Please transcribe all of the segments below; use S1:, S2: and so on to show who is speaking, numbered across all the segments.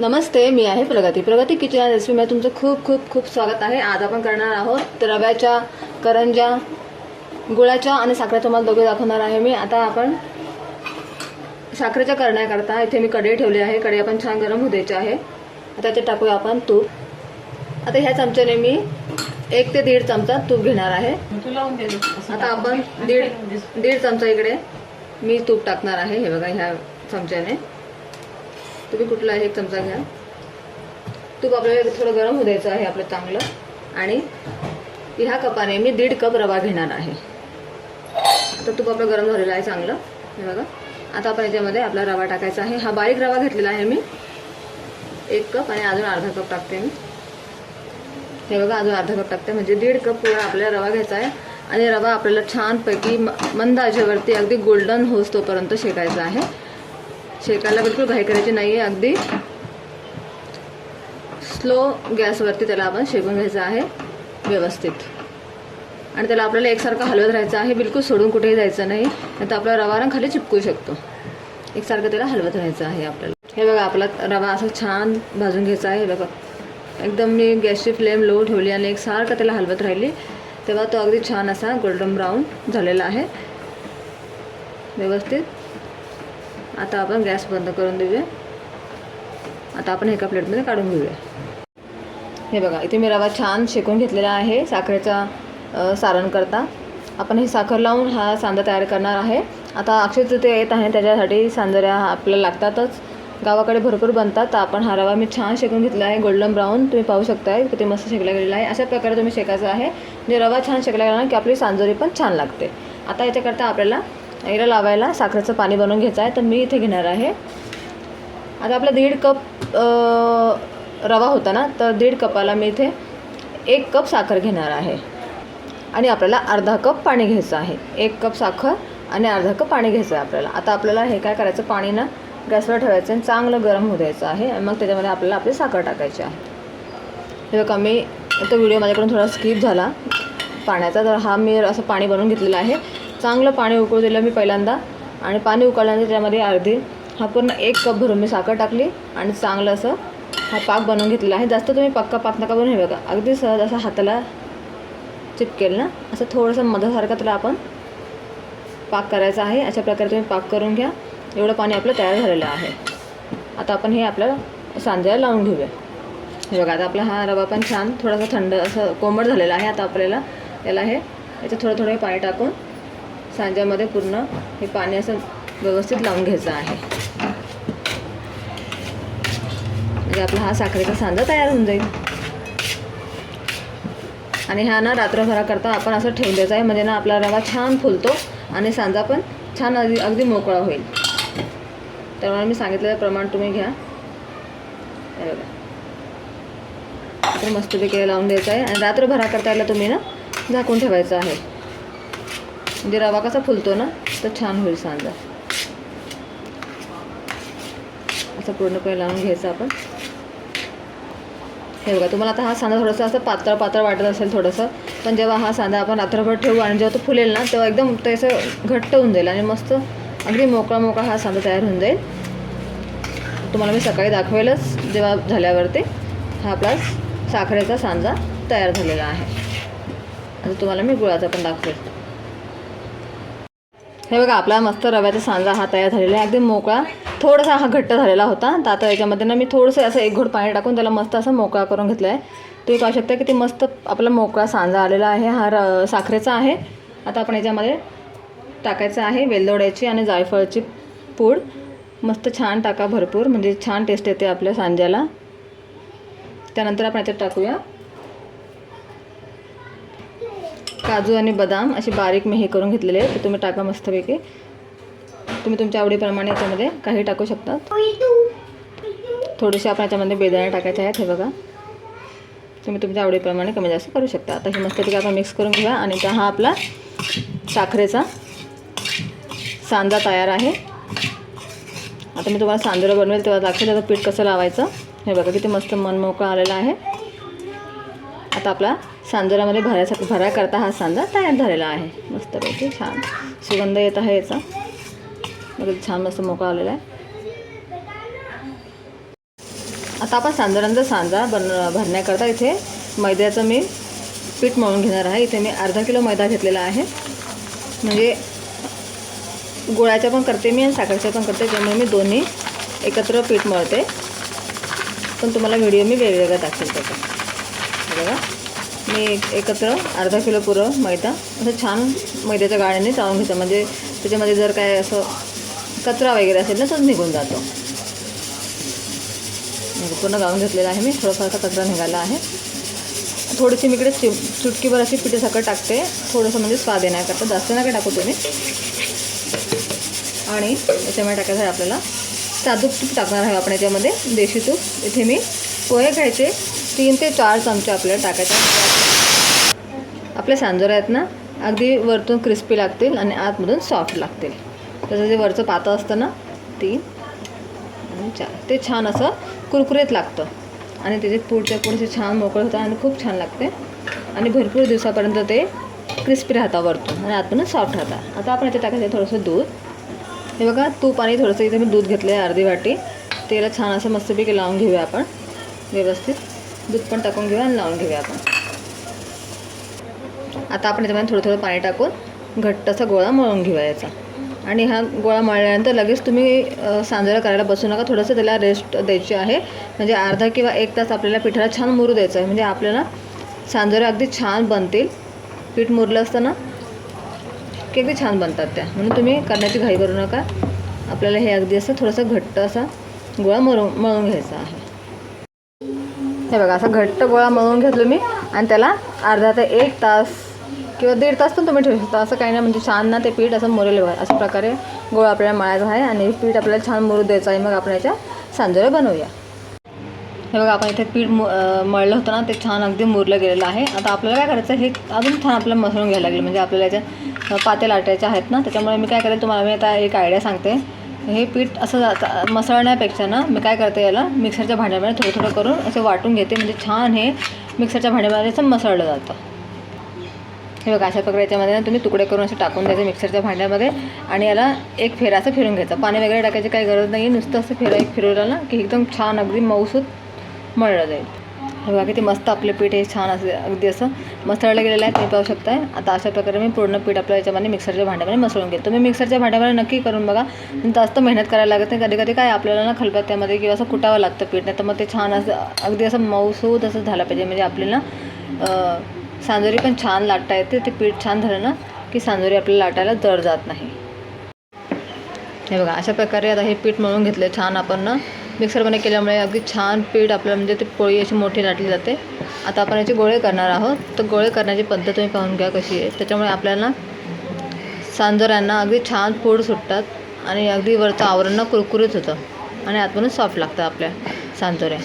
S1: नमस्ते मी आहे प्रगती. प्रगती किचन या रेसिपीमध्ये तुमचं खूप खूप खूप स्वागत आहे. आज आपण करणार आहोत रव्याच्या करंज्या गुळाच्या आणि साखरेच्या. तुम्हाला दोघे दाखवणार आहे मी. आता आपण साखरेच्या करण्याकरता इथे मी कढई ठेवली आहे. कढई आपण छान गरम होऊ द्यायची आहे. आता ते टाकूया आपण तूप. आता ह्या चमच्याने मी एक ते दीड चमचा तूप घेणार आहे. आता आपण दीड दीड चमचा इकडे मी तूप टाकणार आहे. हे बघा ह्या चमच्याने. तुम्ही कुठला एक चमचा घ्या. तूप आपल्याला थोडं गरम होऊ द्यायचं आहे आपलं चांगलं. आणि ह्या कपाने मी दीड कप रवा घेणार आहे. आता तूप आपलं गरम झालेलं आहे चांगलं. हे बघा. आता आपण याच्यामध्ये आपला रवा टाकायचा आहे. हा बारीक रवा घेतलेला आहे मी. एक कप आणि अजून अर्धा कप टाकते मी. हे बघा अजून अर्धा कप टाकते. म्हणजे दीड कप पूर्ण आपल्याला रवा घ्यायचा आहे. आणि रवा आपल्याला छानपैकी म- मंद अगदी गोल्डन होस तोपर्यंत शेकायचा आहे. शेकायला बिलकुल घाई करायची नाही आहे अगदी स्लो गॅसवरती त्याला आपण शेकून घ्यायचं आहे व्यवस्थित. आणि त्याला आपल्याला एकसारखं हलवत राहायचं आहे बिलकुल सोडून कुठेही जायचं नाही. नाही तर आपला रवा ना खाली चिपकू शकतो. एकसारखं त्याला हलवत राहायचं आहे आपल्याला. हे बघा आपला रवा असं छान भाजून घ्यायचा आहे हे बघा. एकदम मी गॅसची फ्लेम लो ठेवली आणि एकसारखं त्याला हलवत राहिली. तेव्हा तो अगदी छान असा गोल्डन ब्राऊन झालेला आहे. व्यवस्थित. आता आपण गॅस बंद करून देऊया. आता आपण एका प्लेटमध्ये काढून घेऊया. हे बघा इथे मी रवा छान शेकून घेतलेला आहे साखरेचा सारण करता आपण हे साखर लावून हा सांजा तयार करणार आहे. आता अक्षयतृतीया येत आहे त्याच्यासाठी सांजऱ्या आपल्याला लागतातच. गावाकडे भरपूर बनतात तर आपण हा रवा मी छान शेकून घेतला आहे गोल्डन ब्राऊन. तुम्ही पाहू शकताय किती मस्त शेकला गेलेला आहे. अशा प्रकारे तुम्ही शेकायचं आहे. म्हणजे रवा छान शेकला गेला की आपली सांजोरी पण छान लागते. आता याच्याकरता आपल्याला याला लावायला साखरेचं पाणी बनवून घ्यायचं आहे तर मी इथे घेणार आहे. आता आपला दीड कप रवा होता ना तर दीड कपाला मी इथे एक कप साखर घेणार आहे. आणि आपल्याला अर्धा कप पाणी घ्यायचं आहे. एक कप साखर आणि अर्धा कप पाणी घ्यायचं आहे आपल्याला. आता आपल्याला हे काय करायचं पाणी ना गॅसवर ठेवायचं आणि चांगलं गरम होऊ द्यायचं आहे आणि मग त्याच्यामध्ये आपल्याला आपली साखर टाकायची आहे. हे बघा मी तो व्हिडिओ माझ्याकडून थोडा स्किप झाला. पाण्याचा तर हा मी असं पाणी बनवून घेतलेलं आहे. चांगलं पाणी उकळू दिलं मी पहिल्यांदा. आणि पाणी उकळल्यानंतर त्यामध्ये अर्धी हा पूर्ण एक कप भरून मी साखर टाकली आणि चांगलं असं हा पाक बनवून घेतलेला आहे. जास्त तुम्ही पक्का पाक नका बनवून हे बघा. अगदी सहज असा हाताला चिपकेल ना? असं थोडंसं मधासारखं त्याला आपण पाक करायचा आहे. अशा प्रकारे तुम्ही पाक करून घ्या. एवढं पाणी आपलं तयार झालेलं आहे. आता आपण हे आपल्याला सांज्याला लावून घेऊया. हे बघा आता आपला हा रवा पण छान थोडासा थंड असं कोमट झालेला आहे. आता आपल्याला याला हे याचं थोडं थोडं पाणी टाकून सांज्यामध्ये पूर्ण हे पाणी असं व्यवस्थित लावून घ्यायचं आहे. म्हणजे आपला हा साखरेचा सांजा तयार होऊन जाईल. आणि ह्या ना रात्रभराकरता आपण असं ठेवून द्यायचं आहे म्हणजे ना आपला रवा छान फुलतो आणि सांजा पण छान अगदी अगदी मोकळा होईल. त्यामुळे मी सांगितलेलं प्रमाण तुम्ही घ्या. बघा. तर मस्तपैकी लावून द्यायचं आहे आणि रात्रभराकरता याला तुम्ही ना झाकून ठेवायचं आहे. म्हणजे रवा कसा फुलतो ना तर छान होईल सांजा. असं पूर्णपणे लावून घ्यायचं आपण. हे बघा तुम्हाला आता हा सांदा थोडासा असं पातळ पातळ वाटत असेल थोडंसं पण जेव्हा हा सांदा आपण रात्रभर ठेवू आणि जेव्हा तो फुलेल ना तेव्हा एकदम ते असं घट्ट होऊन जाईल आणि मस्त अगदी मोकळा मोकळा हा सांदा तयार होऊन जाईल. तुम्हाला मी सकाळी दाखवेलच जेव्हा झाल्यावरती हा आपला साखरेचा सांजा तयार झालेला आहे. आता तुम्हाला मी गुळाचा पण दाखवेल. हे बघा आपला मस्त रव्याचा सांजा हा तयार झालेला आहे. अगदी मोकळा. थोडासा हा घट्ट झालेला होता. तर आता याच्यामध्ये ना मी थोडंसं असं एक घोट पाणी टाकून त्याला मस्त असं मोकळा करून घेतला आहे तुम्ही पाहू शकता की ते मस्त आपला मोकळा सांजा आलेला आहे. हा र साखरेचा आहे. आता आपण याच्यामध्ये टाकायचं आहे वेलदोड्याची आणि जायफळची पूड. मस्त छान टाका भरपूर. म्हणजे छान टेस्ट येते आपल्या सांज्याला. त्यानंतर आपण याच्यात टाकूया. काजू आणि बदाम असे बारीक मी हे करून घेतलेले आहेत. ते तुम्ही टाका मस्तपैकी. तुम्ही तुमच्या आवडीप्रमाणे याच्यामध्ये काही टाकू शकता थोडेसे आपण याच्यामध्ये बेदाणे टाकायचे आहेत हे बघा. तुम्ही तुमच्या आवडीप्रमाणे कमी जास्त करू शकता. आता हे मस्तपैकी आपण मिक्स करून घेऊया आणि त्या हा आपला साखरेचा सांजा तयार आहे. आता मी तुम्हाला सांजोरं बनवेल तेव्हा दाखवेल त्याचं पीठ कसं लावायचं. हे बघा किती मस्त मनमोकळं आलेलं आहे. आता आपला सांजोरामध्ये भरायचा भरायकरता हा सांजा तयार झालेला आहे. मस्तपैकी छान. सुगंध येत आहे याचा. अगदी छान मस्त मोकळा आलेला आहे. आता आपण सांजरांचा सांजा बन भरण्याकरता इथे मैद्याचं मी पीठ मळून घेणार आहे. इथे मी अर्धा किलो मैदा घेतलेला आहे. म्हणजे गुळाच्या पण करते मी आणि साखरेच्या पण करते त्यामुळे मी दोन्ही एकत्र पीठ मळते. पण तुम्हाला व्हिडिओ मी वेगवेगळा दाखवेल त्याचा. बघा. मी एक- एकत्र अर्धा किलो पुरं मैदा असं छान मैद्याच्या गाळ्याने चाळून घेतो. म्हणजे त्याच्यामध्ये जर काय असं कचरा वगैरे असेल ना तो निघून जातो. म्हणजे पूर्ण गाळून घेतलेला आहे मी. थोडासा असा कचरा निघाला आहे. थोडीशी मी इकडे चि चुटकीभर अशी पिठी साखर टाकते. थोडंसं म्हणजे स्वाद येण्याकरता. जास्त नका टाकू तुम्ही. आणि याच्यामध्ये टाकायचं आहे आपल्याला साधूक तूप टाकणार आहे आपण याच्यामध्ये. देशी तूप. इथे मी पोहे घ्यायचे तीन ते चार चमचे आपल्याला टाकायचे आपल्या सांजोऱ्या आहेत ना अगदी वरतून क्रिस्पी लागतील आणि आतमधून सॉफ्ट लागतील. तसं जे वरचं पातं असतं ना तीन आणि चार. ते छान असं कुरकुरीत लागतं. आणि त्याचे पुढच्या पुढचे छान मोकळं होतं आणि खूप छान लागते. आणि भरपूर दिवसापर्यंत ते क्रिस्पी राहतात वरतून आणि आतमधून सॉफ्ट राहतात. आता आपण इथे टाकायचं थोडंसं दूध. हे बघा तूप आणि थोडंसं इथे मी दूध घेतलं आहे अर्धी वाटी. तेला छान असं मस्तपैकी लावून घेऊया आपण. व्यवस्थित. दूध पण टाकून घेऊया आणि लावून घेऊया आपण. आता आपण याच्यामध्ये थोडं थोडं पाणी टाकून घट्ट असा गोळा मळून घेऊया याचा. आणि हा गोळा मळल्यानंतर लगेच तुम्ही सांजरा करायला बसू नका. थोडंसं त्याला रेस्ट द्यायची आहे. म्हणजे अर्धा किंवा एक तास आपल्याला पिठाला छान मुरू द्यायचं आहे. म्हणजे आपल्याला सांजोऱ्या अगदी छान बनतील. पीठ मुरलं असतं ना की अगदी छान बनतात त्या. म्हणून तुम्ही करण्याची घाई करू नका. आपल्याला हे अगदी असं थोडंसं घट्ट असा गोळा मळून मळून घ्यायचा आहे. हे बघा असं घट्ट गोळा मळून घेतलं मी आणि त्याला अर्धा ते एक तास किंवा दीड तास पण तुम्ही ठेवू शकता. असं काही नाही म्हणजे छान ना ते पीठ असं मुरेल बघा अशा प्रकारे गोळा आपल्याला मळायचा आहे आणि पीठ आपल्याला छान मुरू द्यायचं आहे. मग आपण याच्या सांजोऱ्या बनवूया. हे बघा आपण इथे पीठ मु मळलं होतं ना ते छान अगदी मुरलं गेलेलं आहे. आता आपल्याला काय करायचं हे अजून छान आपल्याला मसळून घ्यायला लागेल. म्हणजे आपल्याला याच्या पातेल पाते आहेत ना त्याच्यामुळे मी काय करेल तुम्हाला मी आता एक आयडिया सांगते. हे पीठ असं मसळण्यापेक्षा ना मी काय करते याला मिक्सरच्या भांड्यामध्ये थोडं थोडं करून असं वाटून घेते म्हणजे छान हे मिक्सरच्या भांड्यामध्ये असं मसळलं जातं. हे बघा अशा प्रकारे याच्यामध्ये ना तुम्ही तुकडे करून असे टाकून द्यायचे मिक्सरच्या भांड्यामध्ये आणि याला एक फेरा असं फिरून घ्यायचं. पाणी वगैरे टाकायची काही गरज नाही नुसतं असं फिरव एक फिरवलं ना की एकदम छान अगदी मऊसूत मळलं जाईल. बघा किती मस्त आपले पीठ हे छान असे अगदी असं मसळलं गेलेलं आहे तुम्ही पाहू शकताय. आता अशा प्रकारे मी पूर्ण पीठ आपल्या याच्यामध्ये मिक्सरच्या भांड्यामध्ये मसळून घेतो. तुम्ही मिक्सरच्या भांड्यामध्ये नक्की करून बघा. पण जास्त मेहनत करायला लागत नाही. कधी कधी काय आपल्याला ना खलबत्त्यामध्ये किंवा असं कुटावं लागतं पीठ नाही तर मग ते छान असं अगदी असं मऊसूद असं झालं पाहिजे. म्हणजे आपल्याला सांजोरी पण छान लाटता येते. ते पीठ छान झालं ना की सांजोरी आपल्याला लाटायला जड जात नाही. हे बघा अशा प्रकारे आता हे पीठ मळून घेतलं छान आपण ना मिक्सरमध्ये केल्यामुळे अगदी छान पीठ आपल्याला म्हणजे ते पोळी अशी मोठी लाटली जाते. आता आपण याचे गोळे करणार आहोत. तर गोळे करण्याची पद्धत तुम्ही पाहून घ्या कशी आहे. त्याच्यामुळे आपल्याला सांजोऱ्यांना अगदी छान फोड सुटतात आणि अगदी वरचं आवरण कुरकुरीत होतं आणि आतमधून सॉफ्ट लागतं आपल्या सांजोऱ्या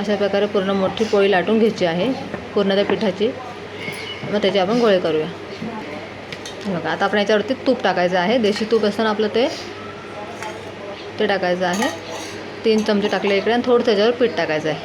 S1: अशा प्रकारे पूर्ण मोठी पोळी लाटून घ्यायची आहे पूर्ण त्या पिठाची. मग त्याचे आपण गोळे करूया. बघा आता आपण याच्यावरती तूप टाकायचं आहे. देशी तूप असताना आपलं ते ते टाकायचं आहे. तीन चमचे टाकले इकडे आणि थोडं त्याच्यावर पीठ टाकायचं आहे.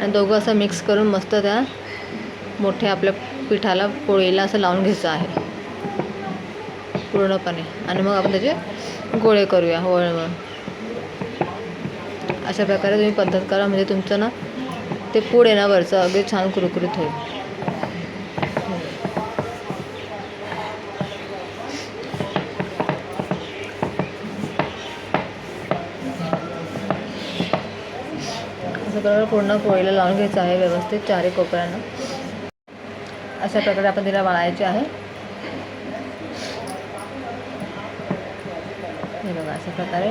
S1: आणि दोघं असं मिक्स करून मस्त त्या मोठ्या आपल्या पिठाला पोळीला असं लावून घ्यायचं आहे. पूर्णपणे. आणि मग आपण त्याचे गोळे करूया वळवळ अशा प्रकारे तुम्ही पद्धत करा. म्हणजे तुमचं ना ते पूड आहे ना वरचं अगदी छान कुरकुरीत होईल. असं पूर्ण पोळीला लावून घ्यायचं आहे व्यवस्थित चारही कोपऱ्यानं. अशा प्रकारे आपण तिला वाळायचे आहे. हे बघा अशा प्रकारे.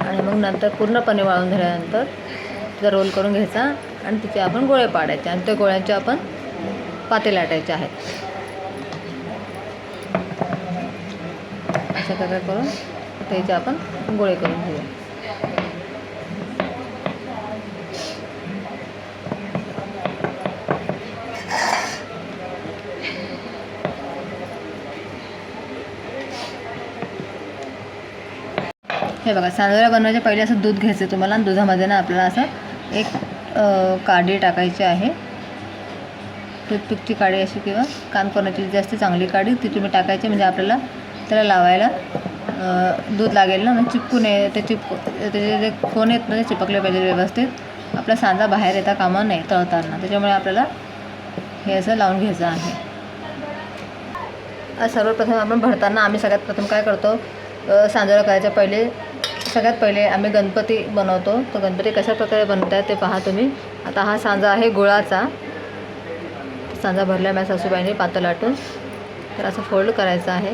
S1: आणि मग नंतर पूर्णपणे वाळून झाल्यानंतर तिचा रोल करून घ्यायचा आणि तिचे आपण गोळे पाडायचे आणि त्या गोळ्यांचे आपण पाते लाटायचे आहेत. अशा प्रकारे करून त्याचे आपण गोळे करून घेऊया. हे बघा सांजोऱ्या बनवायच्या पहिले असं दूध घ्यायचं तुम्हाला आणि दुधामध्ये ना आपल्याला असं एक काडी टाकायची आहे. टूथपिकची काडी अशी किंवा कानकोनाची जास्त चांगली काडी ती तुम्ही टाकायची म्हणजे आपल्याला त्याला लावायला दूध लागेल ना म्हणजे चिपकू नये ते चिपकू त्याचे जे कोण येत ना ते चिपकले पाहिजे व्यवस्थित. आपला सांजा बाहेर येता कामा नाही तळताना. त्याच्यामुळे आपल्याला हे असं लावून घ्यायचं आहे. सर्वप्रथम आपण भरताना आम्ही सगळ्यात प्रथम काय करतो? सांजोरा करायच्या पहिले सगळ्यात पहिले आम्ही गणपती बनवतो. तर गणपती कशा प्रकारे बनवतात ते पहा तुम्ही. आता हा सांजा आहे गुळाचा. सांजा भरला माझ्या सासूबाईने पातळ लाटून. तर असं फोल्ड करायचं आहे.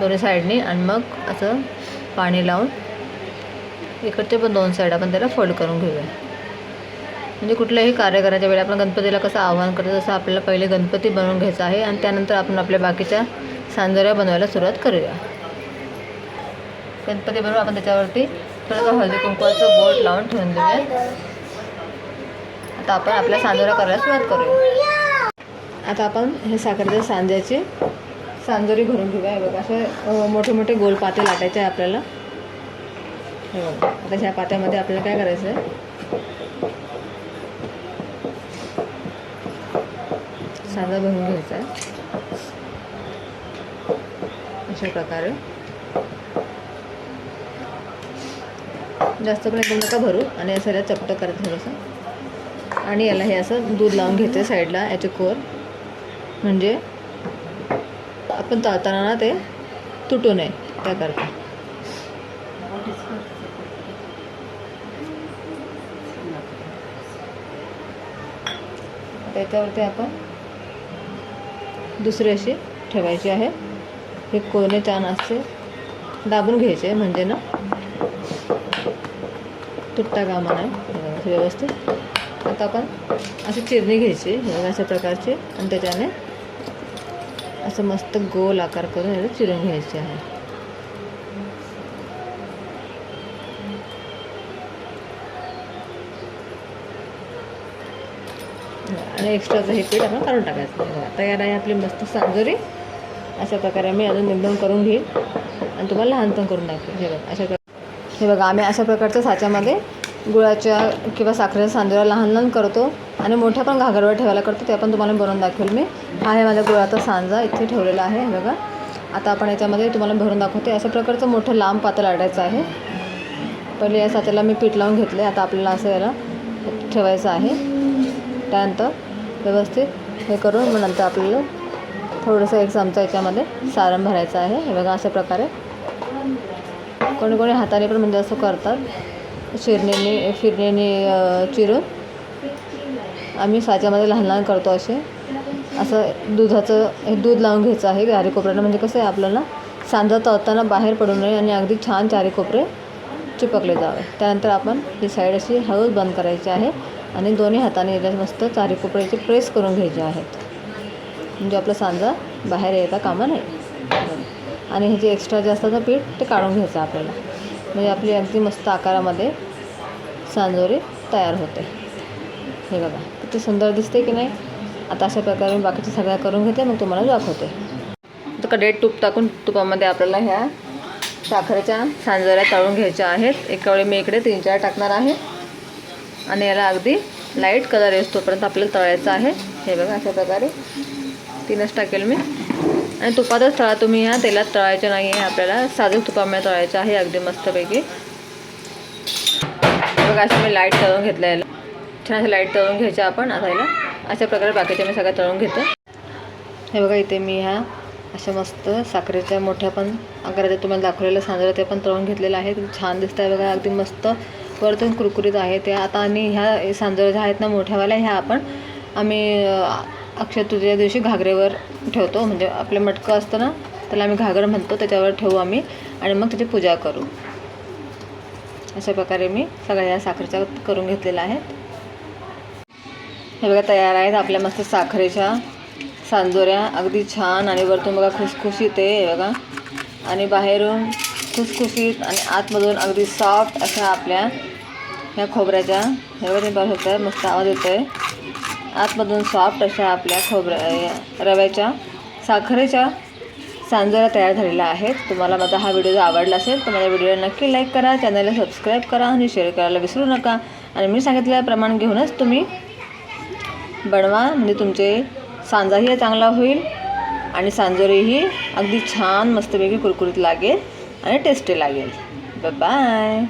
S1: दोन्ही साईडनी आणि मग असं पाणी लावून. इकडचे पण दोन साईड आपण त्याला फोल्ड करून घेऊया. म्हणजे कुठल्याही कार्य करायच्या वेळी आपण गणपतीला कसं आव्हान करतो तसं आपल्याला पहिले गणपती बनवून घ्यायचा आहे. आणि त्यानंतर आपण आपल्या बाकीच्या सांजोऱ्या बनवायला सुरुवात करूया. गणपती बरोबर आपण त्याच्यावरती थोडंसं हळदी कुंकवाचं बोट लावून ठेवून देऊया. आता आपण आपल्या सांजोऱ्या करायला सुरुवात करूया. आता आपण हे साखरेच्या सांज्याची सांजोरी भरून घेऊया. हे बघा असे मोठे मोठे गोल पाते लाटायचे आहे आपल्याला. हे बघा आता ह्या पात्यामध्ये आपल्याला काय करायचं आहे? सांजा भरून घ्यायचा आहे. अशा प्रकारे. जास्त पण एकदम नका भरू आणि असं याला चपटं करत थोडंसं. आणि याला हे असं दूध लावून घ्यायचं साईडला याचे कोर. म्हणजे आपण तळताना ना ते तुटू नये त्याकरता. त्याच्यावरती आपण दुसरी अशी ठेवायची आहे. हे कोरणे छान असते दाबून घ्यायचे म्हणजे ना. तुटता कामा नाही व्यवस्थित. आता आपण अशी चिरणी घ्यायची अशा प्रकारची आणि त्याच्याने असं मस्त गोल आकार करून याला चिरून घ्यायचे आहे. आणि एक्स्ट्राचं हे पीठ आपण काढून टाकायचं तयार आहे आपली मस्त सांजोरी. अशा प्रकारे मी अजून एकदम करून घेईन आणि तुम्हाला लहान पण करून दाखवेन अशा हे बघा आम्ही अशा प्रकारच्या साच्यामध्ये गुळाच्या किंवा साखरेच्या सांजोऱ्या लहान लहान करतो आणि मोठ्या पण घागरवर ठेवायला करतो ते पण तुम्हाला भरून दाखवेल मी. हा आहे माझा गुळाचा सांजा इथे ठेवलेला आहे हे बघा. आता आपण याच्यामध्ये तुम्हाला भरून दाखवते. अशा प्रकारचं मोठं लांब पातळ लाटायचं आहे. पहिले या साच्याला मी पीठ लावून घेतले आता आपल्याला असं याला ठेवायचं आहे. त्यानंतर व्यवस्थित हे करून मग नंतर आपल्याला थोडंसं एक चमचा याच्यामध्ये सारण भरायचं आहे. हे बघा अशा प्रकारे. कोणी कोणी हाताने पण म्हणजे असं करतात. शिरण्याने फिरण्याने चिरून. आम्ही साच्यामध्ये लहान लहान करतो असे. असं दुधाचं हे दूध लावून घ्यायचं आहे चारी कोपऱ्यानं म्हणजे कसं आहे आपल्याला सांजा तळताना बाहेर पडू नये आणि अगदी छान चारी कोपरे चिपकले जावे. त्यानंतर आपण ही साईड अशी हळूच बंद करायची आहे आणि दोन्ही हाताने मस्त चारी कोपऱ्याचे प्रेस करून घ्यायचे आहेत म्हणजे आपला सांजा बाहेर येता कामा नाही आणि हे जे एक्स्ट्रा जे असतं ना पीठ ते काढून घ्यायचं आपल्याला. म्हणजे आपली अगदी मस्त आकारामध्ये सांजोरी तयार होते. हे बघा किती सुंदर दिसते की नाही? आता अशा प्रकारे मी बाकीच्या सगळ्या करून घेते मग तुम्हाला दाखवते. आता कडेत तूप टाकून तुपामध्ये आपल्याला ह्या साखरेच्या सांजोऱ्या तळून घ्यायच्या आहेत. एका वेळी मी इकडे तीन चार टाकणार आहे. आणि याला अगदी लाइट कलर येतोपर्यंत आपल्याला तळायचं आहे. हे बघा अशा प्रकारे. तीनच टाकेल मी. आणि तुपातच तळा तुम्ही ह्या तेलात तळायचं नाही आहे आपल्याला साजूक तुपामध्ये तळायचं आहे अगदी मस्तपैकी. बघा असं मी लाइट तळून घेतलं याला छान असं लाइट तळून घ्यायचं आपण आता याला अशा प्रकारे बाकीच्या मी सगळ्या तळून घेते. हे बघा इथे मी ह्या अशा मस्त साखरेच्या मोठ्या पण आकाराच्या तुम्हाला दाखवलेलं सांजरं ते पण तळून घेतलेलं आहे. छान दिसतं आहे बघा अगदी मस्त वरतून कुरकुरीत आहे. ते आता आणि ह्या सांजरं ज्या आहेत ना मोठ्यावाल्या ह्या आपण आम्ही अक्षय तृतीया दिवशी घागरेवर ठेवतो. म्हणजे आपलं मटकं असतं ना त्याला आम्ही घागर म्हणतो त्याच्यावर ठेवू आम्ही आणि मग त्याची पूजा करू. अशा प्रकारे मी सगळ्या या साखरेच्या करून घेतलेल्या आहेत. हे बघा तयार आहेत आपल्या मस्त साखरेच्या सांजोऱ्या. अगदी छान आणि वरतून बघा खुसखुशीत आहे हे बघा. आणि बाहेरून खुसखुशीत आणि आतमधून अगदी सॉफ्ट अशा आपल्या ह्या खोबऱ्याच्या. हे बघा मस्त आवाज येतो आहे आतमधून सॉफ्ट अशा आपल्या खोबऱ्या रव्याच्या साखरेच्या सांजोऱ्या तयार झालेल्या आहेत. तुम्हाला माझा हा व्हिडिओ जर आवडला असेल तर माझ्या व्हिडिओला नक्की लाईक करा चॅनलला सबस्क्राईब करा आणि शेअर करायला विसरू नका. आणि मी सांगितल्याप्रमाणे घेऊनच तुम्ही बनवा म्हणजे तुमचे सांजाही चांगला होईल आणि सांजोरीही अगदी छान मस्तपैकी कुरकुरीत लागेल आणि टेस्टी लागेल. बाय